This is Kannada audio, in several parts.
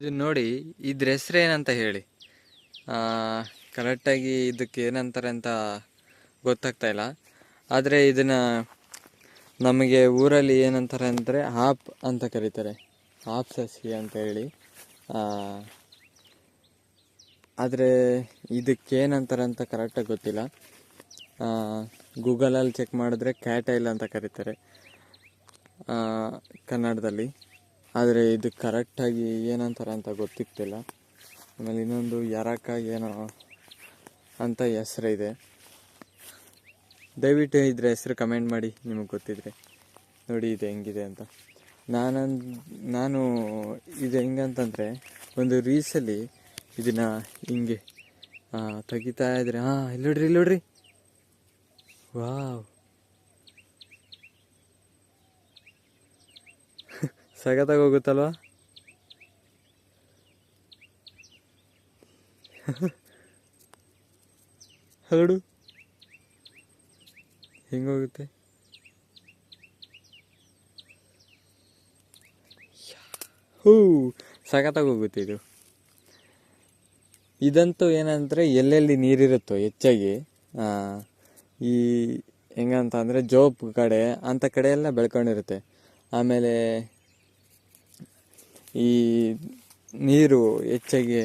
ಇದು ನೋಡಿ, ಇದ್ರ ಹೆಸ್ರು ಏನಂತ ಹೇಳಿ. ಕರೆಕ್ಟಾಗಿ ಇದಕ್ಕೆ ಏನಂತಾರೆ ಅಂತ ಗೊತ್ತಾಗ್ತಾ ಇಲ್ಲ. ಆದರೆ ಇದನ್ನು ನಮಗೆ ಊರಲ್ಲಿ ಏನಂತಾರೆ ಅಂದರೆ ಹಾಪ್ ಅಂತ ಕರೀತಾರೆ. ಹಾಪ್ ಸಸಿ ಅಂತ ಹೇಳಿ. ಆದರೆ ಇದಕ್ಕೆ ಏನಂತಾರೆ ಅಂತ ಕರೆಕ್ಟಾಗಿ ಗೊತ್ತಿಲ್ಲ. ಗೂಗಲಲ್ಲಿ ಚೆಕ್ ಮಾಡಿದ್ರೆ ಕ್ಯಾಟೈಲ್ ಅಂತ ಕರೀತಾರೆ. ಕನ್ನಡದಲ್ಲಿ. ಆದರೆ ಇದು ಕರೆಕ್ಟಾಗಿ ಏನಂತಾರೆ ಅಂತ ಗೊತ್ತಿಗ್ತಿಲ್ಲ ಆಮೇಲೆ ಇನ್ನೊಂದು ಯರಕ ಏನೋ ಅಂತ ಹೆಸರು ಇದೆ. ದಯವಿಟ್ಟು ಇದ್ರ ಹೆಸರು ಕಮೆಂಟ್ ಮಾಡಿ, ನಿಮಗೆ ಗೊತ್ತಿದ್ರೆ. ನೋಡಿ ಇದು ಹೆಂಗಿದೆ ಅಂತ. ನಾನು ನಾನು ಇದು ಹೆಂಗಂತಂದರೆ ಒಂದು ರೀಸಲ್ಲಿ ಇದನ್ನ ಹಿಂಗೆ ತೆಗಿತಾ ಇದ್ರೆ, ಹಾಂ, ಇಲ್ಲಿ ನೋಡ್ರಿ ಇಲ್ಲಿ ನೋಡ್ರಿ. ವಾವ್. ಸಗತ್ತಾಗಿ ಹೋಗುತ್ತಲ್ವಾ? ಹರಡು ಹೆಂಗೋಗುತ್ತೆ ಹೂ, ಸಖತ್ತಾಗಿ ಹೋಗುತ್ತೆ ಇದು. ಇದಂತೂ ಏನಂದರೆ ಎಲ್ಲೆಲ್ಲಿ ನೀರಿರುತ್ತೋ ಹೆಚ್ಚಾಗಿ ಈ ಹೆಂಗಂತ ಅಂದರೆ ಜೋಪ್ ಕಡೆ ಅಂಥ ಕಡೆ ಎಲ್ಲ ಬೆಳ್ಕೊಂಡಿರುತ್ತೆ. ಆಮೇಲೆ ಈ ನೀರು ಹೆಚ್ಚಾಗಿ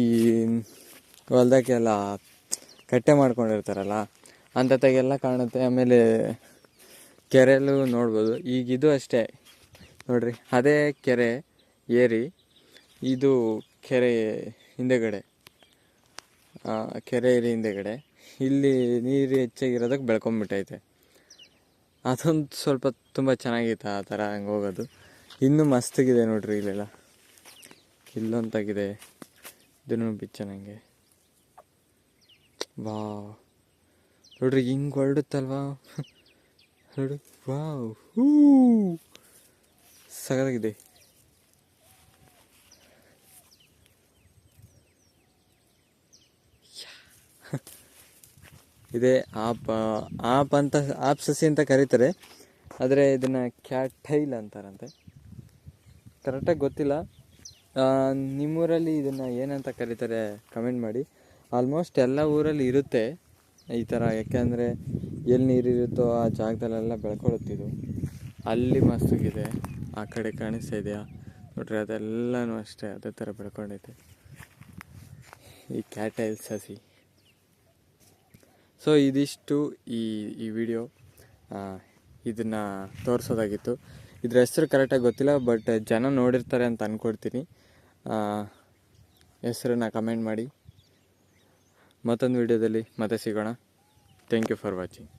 ಈ ಹೊಲ್ದಾಗೆಲ್ಲ ಕಟ್ಟೆ ಮಾಡ್ಕೊಂಡಿರ್ತಾರಲ್ಲ, ಅಂಥದ್ದಾಗೆಲ್ಲ ಕಾಣುತ್ತೆ. ಆಮೇಲೆ ಕೆರೆಯಲ್ಲೂ ನೋಡ್ಬೋದು. ಈಗ ಇದು ಅಷ್ಟೇ. ನೋಡ್ರಿ, ಅದೇ ಕೆರೆ ಏರಿ, ಇದು ಕೆರೆ ಹಿಂದೆಗಡೆ. ಕೆರೆ ಏರಿ ಹಿಂದೆಗಡೆ. ಇಲ್ಲಿ ನೀರು ಹೆಚ್ಚಾಗಿರೋದಕ್ಕೆ ಬೆಳ್ಕೊಂಬಿಟ್ಟೈತೆ. ಅದೊಂದು ಸ್ವಲ್ಪ ತುಂಬ ಚೆನ್ನಾಗಿತ್ತು ಆ ಥರ ಹಂಗೆ ಹೋಗೋದು. ಇನ್ನೂ ಮಸ್ತಾಗಿದೆ ನೋಡ್ರಿ ಇಲ್ಲೆಲ್ಲ. ಇಲ್ಲೊಂತಾಗಿದೆ. ಇದನ್ನು ಬಿಚ್ಚ ನನಗೆ ವಾ. ನೋಡ್ರಿ ಹಿಂಗೆ ಹೊರಡುತ್ತಲ್ವಾ? ನೋಡು. ಹೂ. ಸಗದಾಗಿದೆ ಇದೇ ಆಪ್ ಆಪ್ ಅಂತ, ಆಪ್ ಸಸಿ ಅಂತ ಕರೀತಾರೆ. ಆದರೆ ಇದನ್ನು ಕ್ಯಾಟೈಲ್ ಅಂತಾರಂತೆ. ಕರೆಕ್ಟಾಗಿ ಗೊತ್ತಿಲ್ಲ. ನಿಮ್ಮೂರಲ್ಲಿ ಇದನ್ನು ಏನಂತ ಕರೀತಾರೆ ಕಮೆಂಟ್ ಮಾಡಿ. ಆಲ್ಮೋಸ್ಟ್ ಎಲ್ಲ ಊರಲ್ಲಿ ಇರುತ್ತೆ ಈ ಥರ ಯಾಕೆಂದರೆ ಎಲ್ಲಿ ನೀರಿರುತ್ತೋ ಆ ಜಾಗದಲ್ಲೆಲ್ಲ ಬೆಳ್ಕೊಳುತ್ತಿದ್ದು ಅಲ್ಲಿ ಮಸ್ತಾಗಿದೆ ಆ ಕಡೆ ಕಾಣಿಸ್ತಾ ಇದೆಯಾ? ನೋಡ್ರಿ, ಅದೆಲ್ಲನೂ ಅಷ್ಟೇ. ಅದೇ ಥರ ಬೆಳ್ಕೊಂಡೈತೆ ಈ ಕ್ಯಾಟೈಲ್ ಸಸಿ. ಸೊ ಇದಿಷ್ಟು ಈ ಈ ವಿಡಿಯೋ ಇದನ್ನು ತೋರಿಸೋದಾಗಿತ್ತು. ಇದ್ರ ಹೆಸರು ಕರೆಕ್ಟಾಗಿ ಗೊತ್ತಿಲ್ಲ ಬಟ್ ಜನ ನೋಡಿರ್ತಾರೆ ಅಂತ ಅಂದ್ಕೊಡ್ತೀನಿ ಹೆಸರನ್ನ ಕಮೆಂಟ್ ಮಾಡಿ. ಮತ್ತೊಂದು ವಿಡಿಯೋದಲ್ಲಿ ಮತ್ತೆ ಸಿಗೋಣ. Thank you for watching